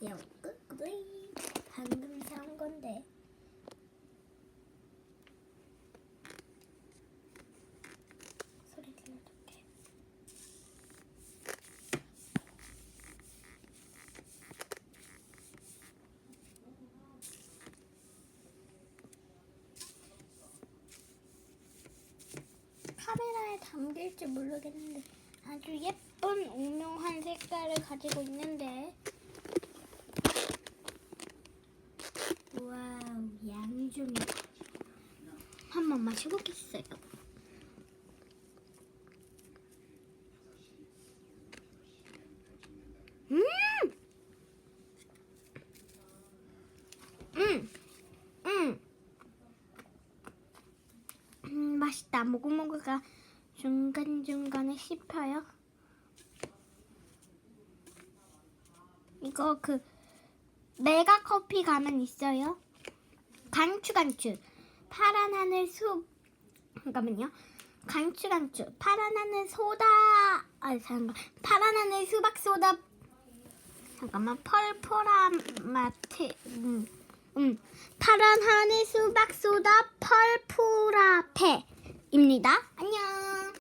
안녕하세요. 꾸꾸이. 방금 사온 건데. 카메라에 담길지 모르겠는데 아주 예쁜 오묘한 색깔을 가지고 있는데 마셔보겠어요 음! 음! 음! 음, 맛있다. 모구모구가 중간중간에 씹혀요. 이거 그 메가 커피 가면 있어요. 강추 강추. 파란 하늘 숲. 잠깐만요. 강추 강추. 파란 하늘 소다. 아 잠깐. 파란 하늘 수박 소다. 잠깐만. 펄포라 마트. 음. 음. 파란 하늘 수박 소다 펄푸라페입니다. 안녕.